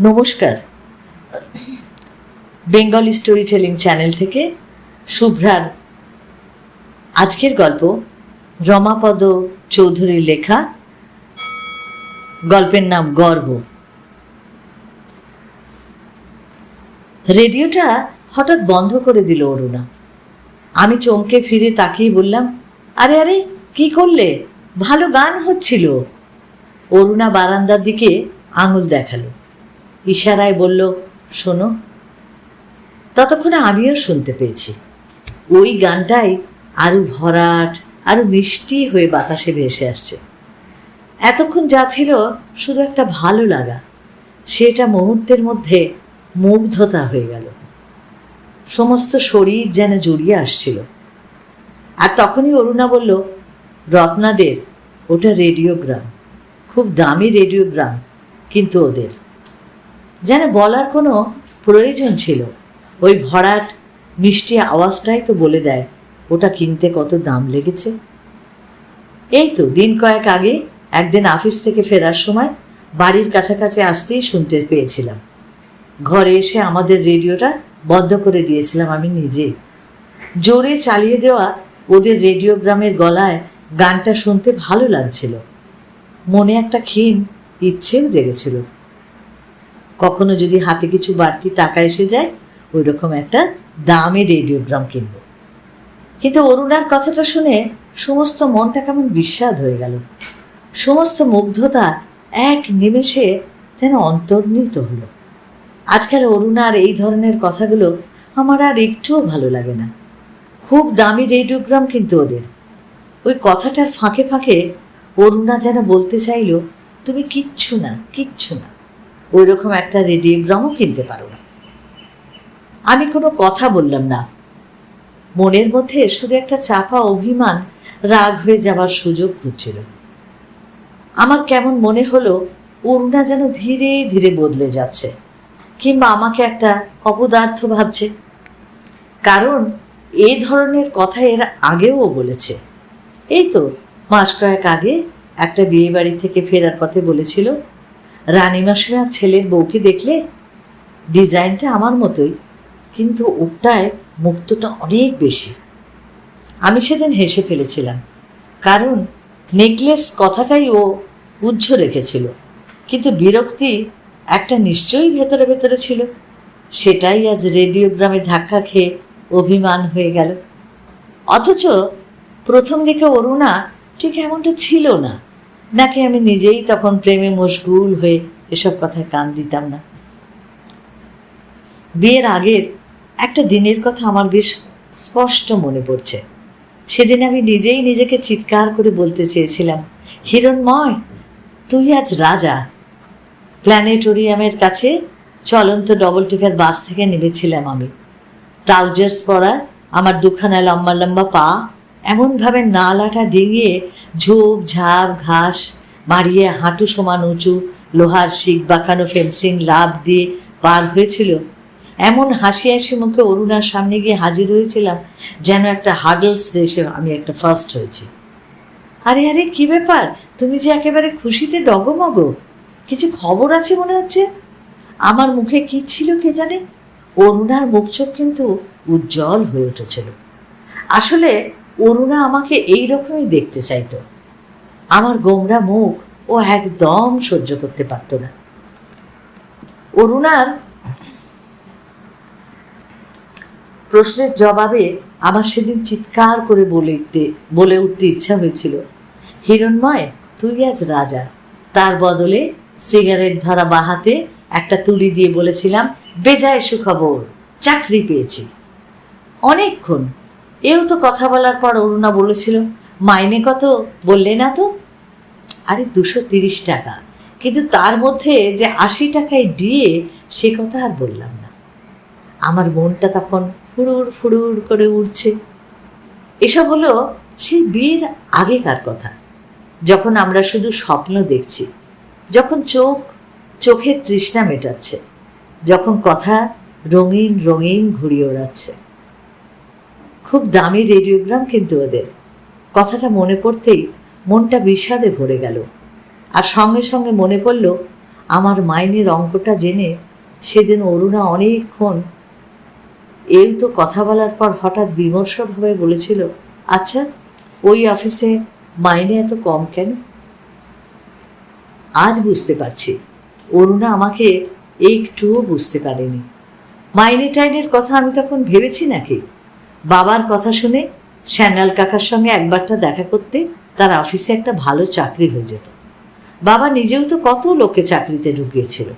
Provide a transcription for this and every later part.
নমস্কার। Bengali story telling channel থেকে শুভ্রার আজকের গল্প রমাপদ চৌধুরীর লেখা, গল্পের নাম গর্ব। রেডিওটা হঠাৎ বন্ধ করে দিল অরুণা। আমি চমকে ফিরে তাকিয়ে বললাম, আরে আরে, কি করলে? ভালো গান হচ্ছিল। অরুণা বারান্দার দিকে আঙুল দেখাল। ইশারায় বলল, শোনো, ততক্ষণে আমিও শুনতে পেয়েছি। ওই গানটাই আরও ভরাট, আরও মিষ্টি হয়ে বাতাসে ভেসে আসছে। এতক্ষণ যা ছিল শুধু একটা ভালো লাগা, সেটা মুহূর্তের মধ্যে মুগ্ধতা হয়ে গেল। সমস্ত শরীর যেন জড়িয়ে আসছিল। আর তখনই অরুণা বলল, রত্নাদের, ওটা রেডিওগ্রাম। খুব দামি রেডিওগ্রাম, কিন্তু ওদের। যেন বলার কোনো প্রয়োজন ছিল। ওই ভরাট, মিষ্টি আওয়াজটাই তো বলে দেয়, ওটা কিনতে কত দাম লেগেছে। এই তো, দিন কয়েক আগে একদিন অফিস থেকে ফেরার সময় বাড়ির কাছাকাছি আসতেই শুনতে পেয়েছিলাম। ঘরে এসে আমাদের রেডিওটা বন্ধ করে দিয়েছিলাম আমি নিজে। জোরে চালিয়ে দেওয়া ওদের রেডিওগ্রামের গলায় গানটা শুনতে ভালো লাগছিল। মনে একটা ক্ষীণ ইচ্ছেও জেগেছিল। কখনো যদি হাতে কিছু বাড়তি টাকা এসে যায় ওই রকম একটা দামি রেডিওগ্রাম কিনব। কিন্তু অরুণার কথাটা শুনে সমস্ত মনটা কেমন বিস্বাদ হয়ে গেল। সমস্ত মুগ্ধতা এক নিমেষে যেন অন্তর্নিহিত হলো। আজকাল অরুণার এই ধরনের কথাগুলো আমার আর একটুও ভালো লাগে না। খুব দামি রেডিওগ্রাম কিন্তু ওদের। ওই কথাটার ফাঁকে ফাঁকে অরুণা যেন বলতে চাইলো, তুমি কিচ্ছু না কিচ্ছু না। ওই রকম একটা রেডিওগ্রামও কিনতে পারো না। আমি কোনো কথা বললাম না। মনের মধ্যে শুধু একটা চাপা অভিমান, রাগ হয়ে যাবার সুযোগ খুঁজছিল। আমার কেমন মনে হলো, অরুণা যেন ধীরে ধীরে বদলে যাচ্ছে, কিংবা আমাকে একটা অপদার্থ ভাবছে। কারণ এই ধরনের কথা এর আগেও বলেছে। এই তো, মাস কয়েক আগে একটা বিয়ে বাড়ি থেকে ফেরার পথে বলেছিল রানীমাসিমা ছেলের বউকে দেখলে ডিজাইনটা আমার মতোই, কিন্তু ওটায় মুক্তটা অনেক বেশি। আমি সেদিন হেসে ফেলেছিলাম, কারণ নেকলেস কথাটাই ও উজ্জ্ব রেখেছিল, কিন্তু বিরক্তি একটা নিশ্চয়ই ভেতরে ভেতরে ছিল। সেটাই আজ রেডিওগ্রামে ধাক্কা খেয়ে অভিমান হয়ে গেল। অথচ প্রথম দিকে অরুণা ঠিক এমনটা ছিল না। নাকি আমি নিজেই তখন প্রেমে মশগুল হয়ে এসব কথায় কান দিতাম না? বিয়ের আগের একটা দিনের কথা আমার বেশ স্পষ্ট মনে পড়ছে। সেদিন আমি নিজেই নিজেকে চিৎকার করে বলতে চেয়েছিলাম, হিরণময়, তুই আজ রাজা। প্ল্যানেটোরিয়ামের কাছে চলন্ত ডবল টিকার বাস থেকে নেমেছিলাম আমি। ট্রাউজার্স পরা আমার দুখানা লম্বা লম্বা পা এমনভাবে নালাটা ডিঙিয়ে ঝোপ, ঝাপ, ঘাস মারিয়ে হাঁটু সমান উঁচু, লোহার শিক বাঁকানো, ফেন্সিং, লাভ দিয়ে পার হয়েছিল। এমন হাসি হাসি মুখে অরুণার সামনে গিয়ে হাজির হয়েছিলাম যেন একটা হাডলস রেসে আমি একটা ফার্স্ট হয়েছি। আরে আরে, কি ব্যাপার? তুমি যে একেবারে খুশিতে ডগমগ। কিছু খবর আছে মনে হচ্ছে? আমার মুখে কি ছিল কে জানে? অরুণার মুখ চোখ কিন্তু উজ্জ্বল হয়ে উঠেছিল। আসলে অরুণা আমাকে এই রকমই দেখতে চাইতো। আমার গোমরা মুখ ও একদম সহ্য করতে পারত না। অরুণার প্রশ্নের জবাবে আমার সেদিন চিৎকার করে বলে বলে উঠতে ইচ্ছা হয়েছিল। হিরণময়, তুই আজ রাজা। তার বদলে সিগারেট ধরা বাহাতে একটা তুলি দিয়ে বলেছিলাম, বেজায় সুখবর, চাকরি পেয়েছি। অনেকক্ষণ এও তো কথা বলার পর অরুণা বলেছিল, মাইনে কত? বললে না তো? আরে দুশো তিরিশ টাকা। কিন্তু তার মধ্যে যে আশি টাকায় দিয়ে সে কথা আর বললাম না। আমার মনটা তখন ফুড়ুর ফুড়ুর করে উঠছে এসব হলো সেই বিয়ের আগেকার কথা। যখন আমরা শুধু স্বপ্ন দেখছি, যখন চোখ, চোখের তৃষ্ণা মেটাচ্ছে, যখন কথা রঙিন রঙিন ঘুরিয়ে ওড়াচ্ছে। খুব দামি রেডিওগ্রাম কিন্তু ওদের। কথাটা মনে পড়তেই মনটা বিষাদে ভরে গেল। আর সঙ্গে সঙ্গে মনে পড়ল, আমার মাইনের অঙ্কটা জেনে সেদিন অরুণা অনেকক্ষণ এই তো কথা বলার পর হঠাৎ বিমর্ষভাবে বলেছিল আচ্ছা ওই অফিসে মাইনে এত কম কেন? আজ বুঝতে পারছি। অরুণা আমাকে একটুও বুঝতে পারেনি। মাইনে টাইনের কথা আমি তখন ভেবেছি নাকি? বাবার কথা শুনে শ্যানাল কাকার সঙ্গে একবারটা দেখা করতে তার অফিসে একটা ভালো চাকরি হয়ে যেত। বাবা নিজেও তো কত লোকে চাকরিতে ঢুকিয়েছিল।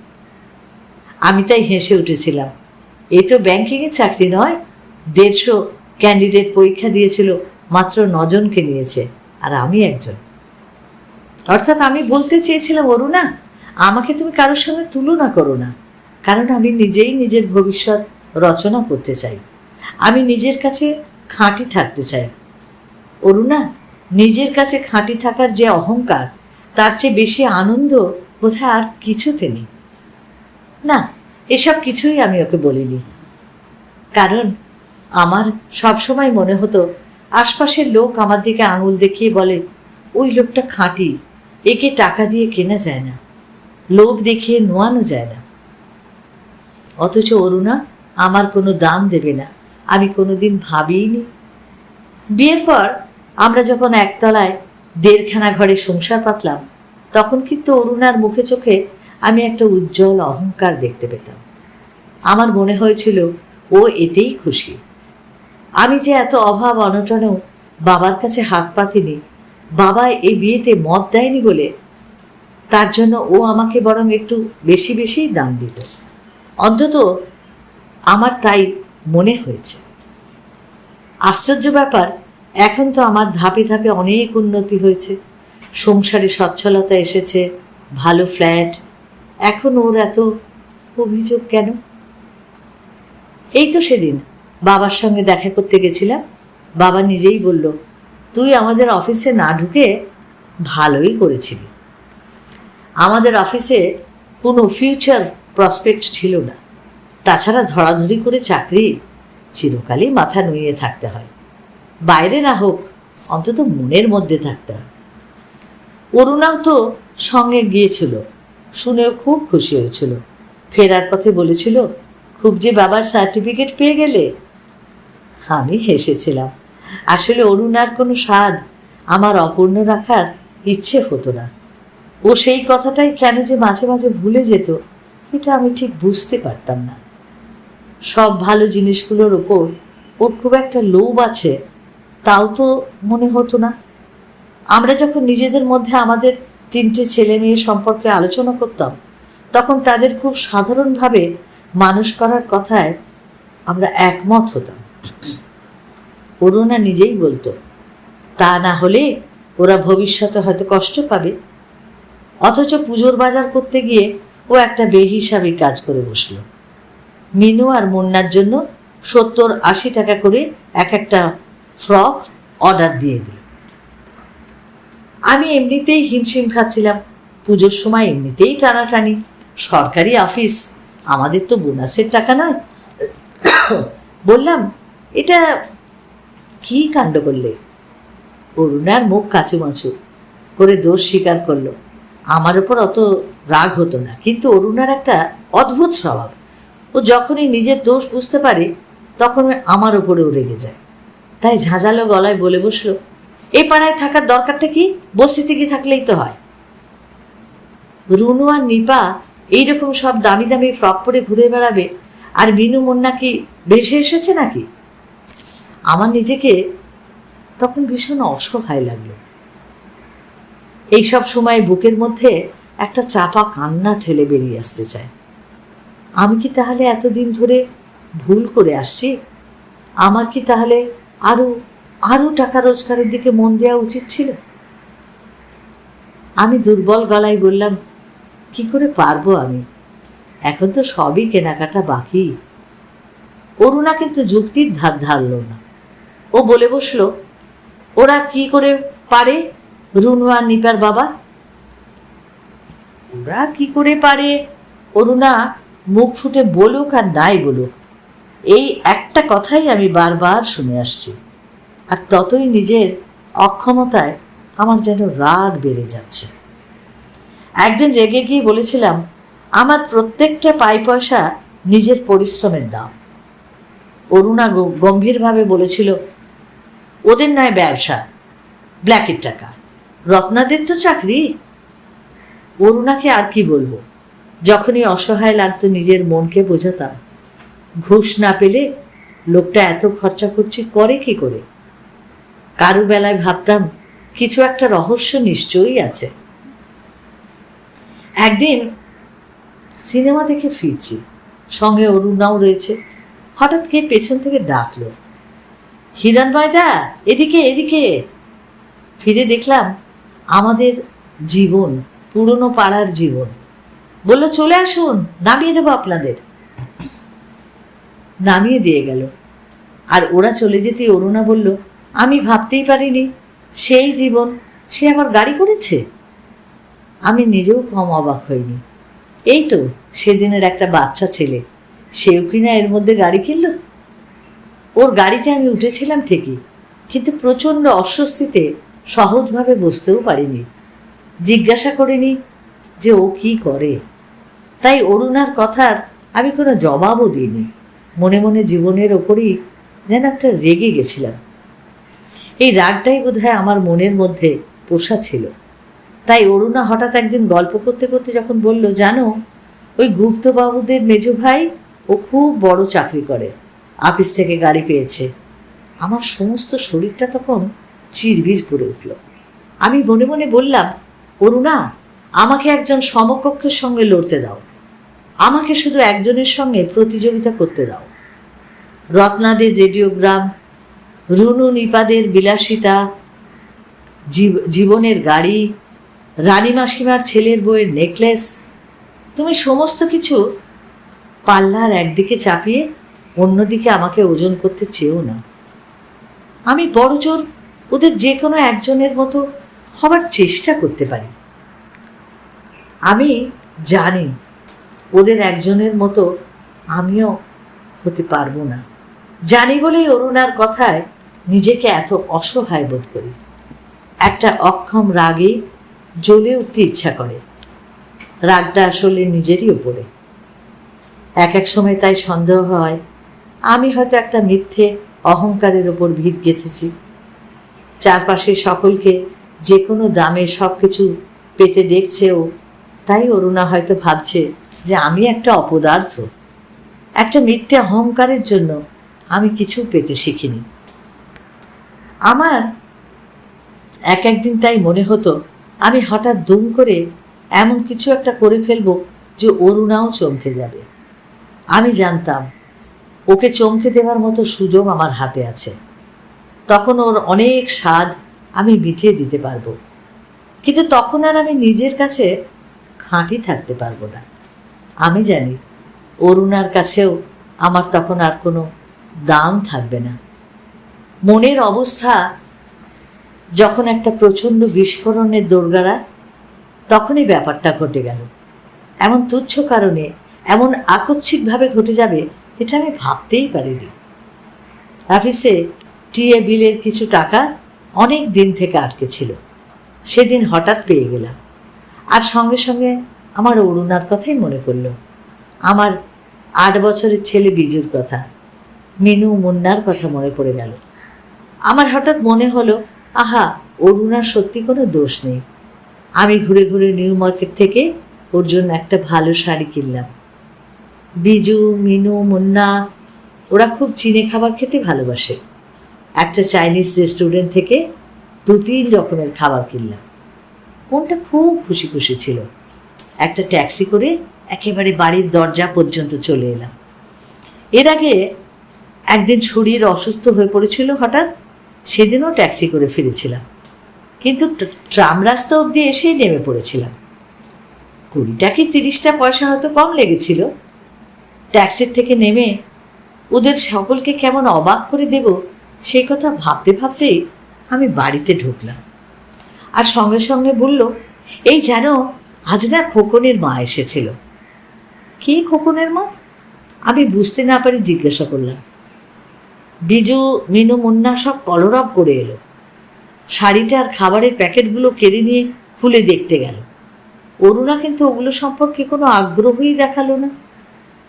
আমি তাই হেসে উঠেছিলাম, এ তো ব্যাংকিংয়ের চাকরি নয়, দেড়শো ক্যান্ডিডেট পরীক্ষা দিয়েছিল, মাত্র নজনকে নিয়েছে, আর আমি একজন। অর্থাৎ আমি বলতে চেয়েছিলাম, অরুণা, আমাকে তুমি কারোর সঙ্গে তুলনা করো না, কারণ আমি নিজেই নিজের ভবিষ্যৎ রচনা করতে চাই। আমি নিজের কাছে খাঁটি থাকতে চাই। অরুণা, নিজের কাছে খাঁটি থাকার যে অহংকার, তার চেয়ে বেশি আনন্দ বোধহয় আর কিছুতে নেই। না, এসব কিছুই আমি ওকে বলিনি। কারণ, আমার সবসময় মনে হতো, আশপাশের লোক আমার দিকে আঙুল দেখিয়ে বলে, ওই লোকটা খাঁটি, একে টাকা দিয়ে কেনা যায় না, লোভ দেখিয়ে নোয়ানো যায় না। অথচ অরুণা আমার কোনো দাম দেবে না আমি কোনোদিন ভাবিইনি। বিয়ের পর আমরা যখন একতলায় দেড়খানা ঘরে সংসার পাতলাম, তখন কিন্তু অরুণার মুখে চোখে আমি একটা উজ্জ্বল অহংকার দেখতে পেতাম। আমার মনে হয়েছিল, ও এতেই খুশি। আমি যে এত অভাব অনটনেও বাবার কাছে হাত পাতিনি, বাবা এই বিয়েতে মত দেয়নি বলে, তার জন্য ও আমাকে বরং একটু বেশি বেশিই দাম দিত। অন্তত আমার তাই মনে হয়েছে। আশ্চর্য ব্যাপার, এখন তো আমার ধাপে ধাপে অনেক উন্নতি হয়েছে। সংসারে সচ্ছলতা এসেছে, ভালো ফ্ল্যাট, এখন ওর এত অভিযোগ কেন? এই তো সেদিন বাবার সঙ্গে দেখা করতে গেছিলাম। বাবা নিজেই বলল, তুই আমাদের অফিসে না ঢুকে ভালোই করেছিলি। আমাদের অফিসে কোনো ফিউচার প্রসপেক্ট ছিল না। তাছাড়া ধরাধরি করে চাকরি চিরকালই মাথা নুয়ে থাকতে হয়। বাইরে না হোক, অন্তত মনের মধ্যে থাকতে হয়। অরুণাও তো সঙ্গে গিয়েছিল, শুনেও খুব খুশি হয়েছিল। ফেরার পথে বলেছিল, খুব যে বাবার সার্টিফিকেট পেয়ে গেলে? আমি হেসেছিলাম, আসলে অরুণার কোনো স্বাদ আমার অপূর্ণ রাখার ইচ্ছে হতো না। ও সেই কথাটাই কেন যে মাঝে মাঝে ভুলে যেত, এটা আমি ঠিক বুঝতে পারতাম না। সব ভালো জিনিসগুলোর ওপর ওর খুব একটা লোভ আছে, তাও তো মনে হতো না। আমরা যখন নিজেদের মধ্যে আমাদের তিনটে ছেলে মেয়ে সম্পর্কে আলোচনা করতাম, তখন তাদের খুব সাধারণভাবে মানুষ করার কথায় আমরা একমত হতাম। অরুণা নিজেই বলতো, তা না হলে ওরা ভবিষ্যতে হয়তো কষ্ট পাবে। অথচ পুজোর বাজার করতে গিয়ে ও একটা বেহিসাবি কাজ করে বসল। মিনু আর মুন্নার জন্য সত্তর আশি টাকা করে এক একটা ফ্রক অর্ডার দিয়ে দিল। আমি এমনিতেই হিমশিম খাচ্ছিলাম। পুজোর সময় এমনিতেই টানাটানি। সরকারি অফিস আমাদের তো বোনাসের টাকা নয়। বললাম, এটা কি কাণ্ড করলে? অরুণার মুখ কাচুমাচু করে দোষ স্বীকার করল। আমার ওপর অত রাগ হতো না, কিন্তু অরুণার একটা অদ্ভুত স্বভাব। ও যখনই নিজের দোষ বুঝতে পারে তখন আমার ওপরেও রেগে যায়। তাই ঝাঁঝালো গলায় বলে বসল এই পাড়ায় থাকার দরকারটা কি? বস্তিতে কি থাকলেই তো হয়। রুনু আর নিপা এইরকম সব দামি দামি ফ্রক পরে ঘুরে বেড়াবে, আর বিনু মুন্না কি ভেসে এসেছে নাকি? আমার নিজেকে তখন ভীষণ অসহায় লাগল। এইসব সময় বুকের মধ্যে একটা চাপা কান্না ঠেলে বেরিয়ে আসতে চায়। আমি কি তাহলে এতদিন ধরে ভুল করে আসছি? আমার কি তাহলে আরও আরও টাকা রোজগারের দিকে মন দেওয়া উচিত ছিল? আমি দুর্বল গলায় বললাম, কি করে পারব আমি? এখন তো সবই কেনাকাটা বাকি। অরুণা কিন্তু যুক্তির ধার ধারল না। ও বলে বসল, ওরা কি করে পারে, রুনু আর নিপার বাবা? ওরা কি করে পারে? অরুণা মুখ ফুটে বলুক আর নাই বলুক, এই একটা কথাই আমি বারবার শুনে আসছি। আর ততই নিজের অক্ষমতায় আমার যেন রাগ বেড়ে যাচ্ছে। একদিন রেগে গিয়ে বলেছিলাম, আমার প্রত্যেকটা পাই পয়সা নিজের পরিশ্রমের দাম। অরুণা গম্ভীরভাবে বলেছিল, ওদের নয় ব্যবসা, ব্ল্যাকের টাকা। রত্নাদের তো চাকরি? অরুণাকে আর কি বলব? যখনই অসহায় লাগতো নিজের মনকে বোঝাতাম। ঘুষ না পেলে লোকটা এত খরচা করছি, করে কি করে? কারও বেলায় ভাবতাম, কিছু একটা রহস্য নিশ্চয়ই আছে। একদিন সিনেমা দেখে ফিরছি, সঙ্গে অরুণাও রয়েছে। হঠাৎ কে পেছন থেকে ডাকলো, হিরণ দা এদিকে এদিকে। ফিরে দেখলাম আমাদের জীবন, পুরনো পাড়ার জীবন। বলল, চলে আসুন, নামিয়ে দেবো আপনাদের। নামিয়ে দিয়ে গেল। আর ওরা চলে যেতে অরুণা বলল, আমি ভাবতেই পারিনি, সেই জীবন, সে আবার গাড়ি করেছে? আমি নিজেও কম অবাক হইনি। এই তো, সেদিনের একটা বাচ্চা ছেলে, সেও কিনা এর মধ্যে গাড়ি কিনলো? ওর গাড়িতে আমি উঠেছিলাম ঠিকই, কিন্তু প্রচণ্ড অস্বস্তিতে সহজভাবে বসতেও পারিনি। জিজ্ঞাসা করিনি যে ও কি করে। তাই অরুণার কথার আমি কোনো জবাবও দিইনি। মনে মনে জীবনের ওপরই যেন একটা রেগে গেছিলাম। এই রাগটাই বোধহয় আমার মনের মধ্যে পোষা ছিল। তাই অরুণা হঠাৎ একদিন গল্প করতে করতে যখন বলল, জানো, ওই গুপ্তবাবুদের মেজো ভাই, ও খুব বড় চাকরি করে, আপিস থেকে গাড়ি পেয়েছে। আমার সমস্ত শরীরটা তখন চিরবিজ করে উঠল। আমি মনে মনে বললাম, অরুণা আমাকে একজন সমকক্ষের সঙ্গে লড়তে দাও। আমাকে শুধু একজনের সঙ্গে প্রতিযোগিতা করতে দাও। রত্নাদের রেডিওগ্রাম, রুনু নিপাদের বিলাসিতা, জীব- জীবনের গাড়ি, রানী মাসিমার ছেলের বইয়ের নেকলেস, তুমি সমস্ত কিছু পাল্লার একদিকে চাপিয়ে অন্যদিকে আমাকে ওজন করতে চেয়েও না। আমি বড় জোর ওদের যে কোনো একজনের মতো হবার চেষ্টা করতে পারি। আমি জানি ওদের একজনের মতো আমিও হতে পারব না। জানি বলেই অরুণার কথায় নিজেকে এত অসহায় বোধ করি। একটা অক্ষম রাগে জ্বলে উঠতে ইচ্ছা করে। রাগটা আসলে নিজেরই ওপরে এক এক সময় তাই সন্দেহ হয়, আমি হয়তো একটা মিথ্যে, অহংকারের ওপর ভিড় গেঁথেছি। চারপাশে সকলকে যে কোনো দামে সব কিছু পেতে দেখছেও তাই অরুণা হয়তো ভাবছে যে আমি একটা অপদার্থ। একটা মিথ্যে অহংকারের জন্য আমি কিছু পেতে শিখিনি। আমার এক একদিন তাই মনে হতো, আমি হঠাৎ দুম করে এমন কিছু একটা করে ফেলব যে অরুণাও চমকে যাবে। আমি জানতাম, ওকে চমকে দেওয়ার মতো সুযোগ আমার হাতে আছে। তখন ওর অনেক স্বাদ আমি মিটিয়ে দিতে পারব। কিন্তু তখন আর আমি নিজের কাছে খাঁটি থাকতে পারব না। আমি জানি, অরুণার কাছেও আমার তখন আর কোনো দাম থাকবে না। মনের অবস্থা, যখন একটা প্রচণ্ড বিস্ফোরণের দোরগাড়া, তখনই ব্যাপারটা ঘটে গেল। এমন তুচ্ছ কারণে, এমন আকস্মিকভাবে ঘটে যাবে, এটা আমি ভাবতেই পারিনি। অফিসে টিএ বিলের কিছু টাকা অনেক দিন থেকে আটকে ছিল। সেদিন হঠাৎ পেয়ে গেলাম। আর সঙ্গে সঙ্গে আমার অরুণার কথাই মনে পড়ল। আমার আট বছরের ছেলে বিজুর কথা, মিনু মুন্নার কথা মনে পড়ে গেল। আমার হঠাৎ মনে হলো, আহা, অরুণার সত্যি কোনো দোষ নেই। আমি ঘুরে ঘুরে নিউ মার্কেট থেকে ওর জন্য একটা ভালো শাড়ি কিনলাম। বিজু, মিনু, মুন্না, ওরা খুব চিনে খাবার খেতে ভালোবাসে। একটা চাইনিজ রেস্টুরেন্ট থেকে দু তিন রকমের খাবার কিনলাম। মনটা খুব খুশি খুশি ছিল। একটা ট্যাক্সি করে একেবারে বাড়ির দরজা পর্যন্ত চলে এলাম। এর আগে একদিন শরীর অসুস্থ হয়ে পড়েছিল হঠাৎ, সেদিনও ট্যাক্সি করে ফিরেছিলাম। কিন্তু ট্রাম রাস্তা অবধি এসেই নেমে পড়েছিলাম। কুড়িটা কি তিরিশটা পয়সা হয়তো কম লেগেছিল। ট্যাক্সির থেকে নেমে ওদের সকলকে কেমন অবাক করে দেব, সেই কথা ভাবতে ভাবতেই আমি বাড়িতে ঢুকলাম। আর সঙ্গে সঙ্গে বলল, এই যেন আজ না খোকনের মা এসেছিল। কি খোকনের মা? আমি বুঝতে না পারি জিজ্ঞাসা করলাম। বিজু, মিনু, মুন্না সব কলরব করে এলো। শাড়িটা আর খাবারের প্যাকেটগুলো কেড়ে নিয়ে খুলে দেখতে গেল। অরুণা কিন্তু ওগুলো সম্পর্কে কোনো আগ্রহই দেখাল না।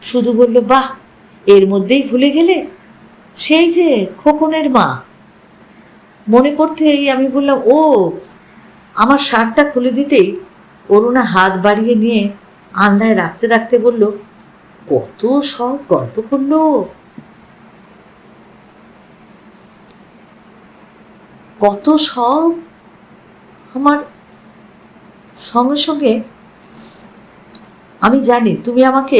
শুধু বলল, বাহ, এর মধ্যেই ভুলে গেলে? সেই যে খোকনের মা। মনে পড়তেই আমি বললাম, ও আমার শার্টটা খুলে দিতেই অরুণা হাত বাড়িয়ে নিয়ে আন্দায় রাখতে রাখতে বলল, কত সব গল্প করল। কত সব? আমার সঙ্গে সঙ্গে, আমি জানি, তুমি আমাকে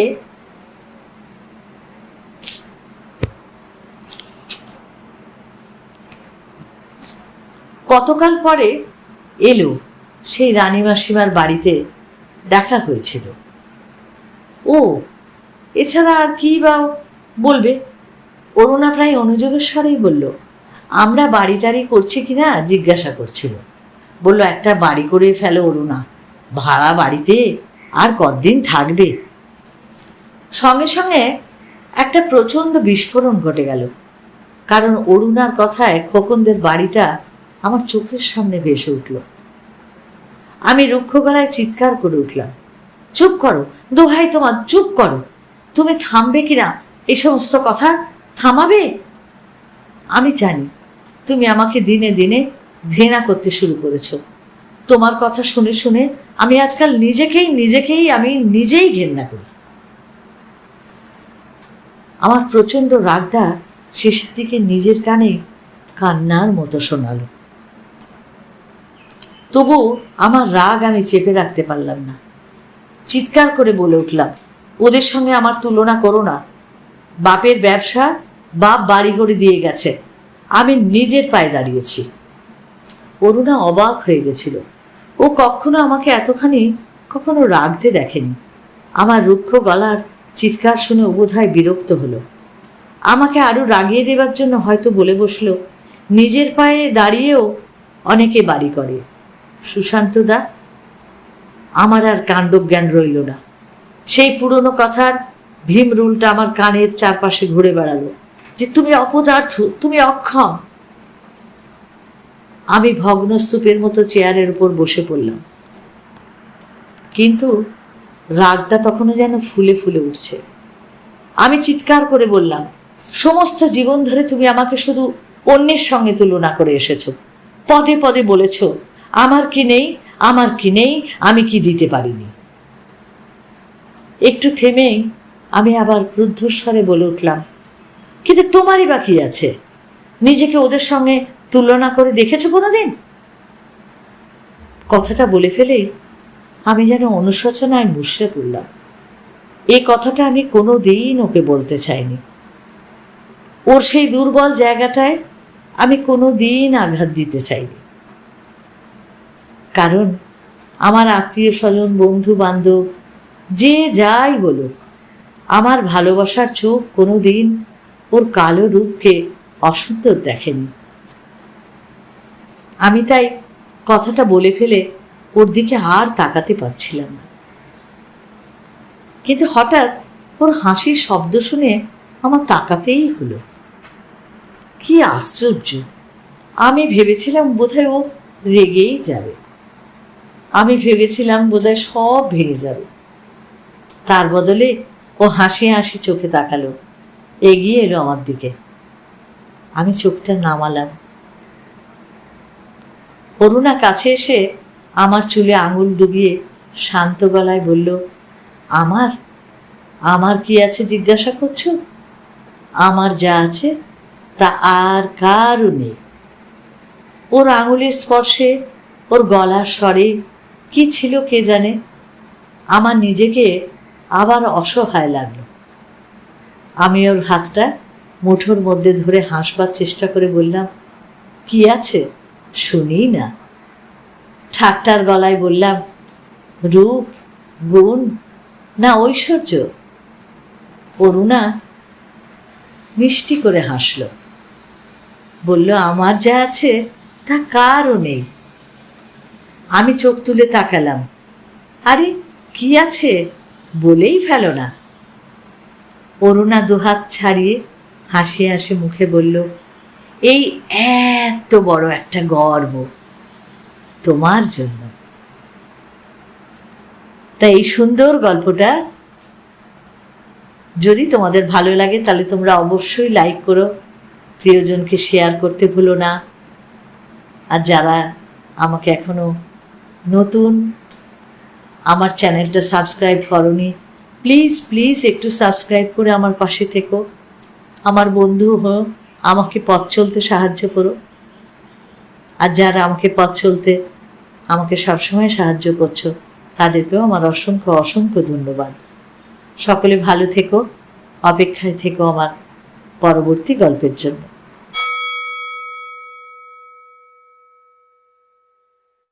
কতকাল পরে এলো। সেই রানী মাসিমার বাড়িতে দেখা হয়েছিল। ও, এছাড়া আর কি বা বলবে? অরুণা প্রায় অনুযোগের স্বরেই বলল, আমরা বাড়ি টাড়ি করছি কি না জিজ্ঞাসা করছিল। বলল, একটা বাড়ি করে ফেলো অরুণা। ভাড়া বাড়িতে আর কতদিন থাকবে? সঙ্গে সঙ্গে একটা প্রচণ্ড বিস্ফোরণ ঘটে গেল। কারণ অরুণার কথায় খোকনদের বাড়িটা আমার চোখের সামনে ভেসে উঠল। আমি রুক্ষ গলায় চিৎকার করে উঠলাম। চুপ করো, দোহাই তোমার, চুপ করো। তুমি থামবে কিনা? এই সমস্ত কথা থামাবে? আমি জানি, তুমি আমাকে দিনে দিনে ঘৃণা করতে শুরু করেছ। তোমার কথা শুনে শুনে আমি আজকাল নিজেকেই নিজেকেই, আমি নিজেই ঘেন্না করি। আমার প্রচণ্ড রাগটা শেষের দিকে নিজের কানে কান্নার মতো শোনালো। তবু আমার রাগ আমি চেপে রাখতে পারলাম না। চিৎকার করে বলে উঠলাম, ওদের সঙ্গে আমার তুলনা করো না। বাপের ব্যবসা বাপ বাড়ি করে দিয়ে গেছে। আমি নিজের পায়ে দাঁড়িয়েছি। অরুণা অবাক হয়ে গেছিল। ও কখনো আমাকে এতখানি কখনো রাগতে দেখেনি। আমার রুক্ষ গলার চিৎকার শুনে ও বোধহয় বিরক্ত হলো। আমাকে আরও রাগিয়ে দেবার জন্য হয়তো বলে বসল, নিজের পায়ে দাঁড়িয়েও অনেকে বাড়ি করে। সুশান্ত দা, আমার আর কাণ্ডজ্ঞান রইল না। সেই পুরনো কথার ভীম রুলটা আমার কানের চারপাশে ঘুরে বেড়ালো যে, তুমি অপদার্থ, তুমি অক্ষম। আমি ভগ্নস্তূপের মতো চেয়ারের উপর বসে পড়লাম। কিন্তু রাগটা তখনও যেন ফুলে ফুলে উঠছে। আমি চিৎকার করে বললাম, সমস্ত জীবন ধরে তুমি আমাকে শুধু অন্যের সঙ্গে তুলনা করে এসেছ। পদে পদে বলেছ আমার কি নেই? আমার কি নেই? আমি কি দিতে পারিনি? একটু থেমেই আমি আবার ক্রুদ্ধস্বরে বলে উঠলাম, কিন্তু তোমারই বাকি আছে? নিজেকে ওদের সঙ্গে তুলনা করে দেখেছ কোনোদিন? কথাটা বলে ফেলেই আমি যেন অনুশোচনায় মুশড়ে পড়লাম। এ কথাটা আমি কোনো দিন ওকে বলতে চাইনি। ওর সেই দুর্বল জায়গাটায় আমি কোনো দিন আঘাত দিতে চাইনি। কারণ আমার আত্মীয় স্বজন, বন্ধু বান্ধব, যে যাই বলুক, আমার ভালোবাসার চোখ কোনো দিন ওর কালো রূপকে অসুন্দর দেখেনি। আমি তাই কথাটা বলে ফেলে ওর দিকে আর তাকাতে পারছিলাম না। কিন্তু হঠাৎ ওর হাসির শব্দ শুনে আমার তাকাতেই হলো। কি আশ্চর্য! আমি ভেবেছিলাম বোধহয় ও রেগেই যাবে। আমি ভেবেছিলাম বোধহয় সব ভেঙে যাবে। তার বদলে ও হাসি হাসি চোখে তাকালো, এগিয়ে এলো আমার দিকে। আমি চোখটা নামালাম। অরুণা কাছে এসে আমার চুলে আঙুল ডুবিয়ে শান্ত গলায় বলল, আমার? আমার কি আছে জিজ্ঞাসা করছ? আমার যা আছে তা আর কারও নেই। ওর আঙুলের স্পর্শে, ওর গলার স্বরে কি ছিল কে জানে? আমার নিজেকে আবার অসহায় লাগল। আমি ওর হাতটা মুঠোর মধ্যে ধরে হাসবার চেষ্টা করে বললাম, কি আছে? শুনি না। ঠাট্টার গলায় বললাম, রূপ, গুণ, না ঐশ্বর্য? অরুণা মিষ্টি করে হাসল। বলল, আমার যা আছে তা কারও নেই। আমি চোখ তুলে তাকালাম। আরে, কি আছে? বলেই ফেলো না। অরুণা দুহাত ছাড়িয়ে হাসি হাসি মুখে বলল, এই এত বড় একটা গর্ব তোমার জন্য। তাই এই সুন্দর গল্পটা যদি তোমাদের ভালো লাগে, তাহলে তোমরা অবশ্যই লাইক করো। প্রিয়জনকে শেয়ার করতে ভুলো না। আর যারা আমাকে এখনও নতুন, আমার চ্যানেলটা সাবস্ক্রাইব করনি, প্লিজ প্লিজ একটু সাবস্ক্রাইব করে আমার পাশে থেকো। আমার বন্ধু হো আমাকে পথ চলতে সাহায্য করো। আর যারা আমাকে পথ চলতে, আমাকে সবসময় সাহায্য করছ, তাদেরকেও আমার অসংখ্য অসংখ্য ধন্যবাদ। সকলে ভালো থেকো, অপেক্ষায় থেকো আমার পরবর্তী গল্পের জন্য।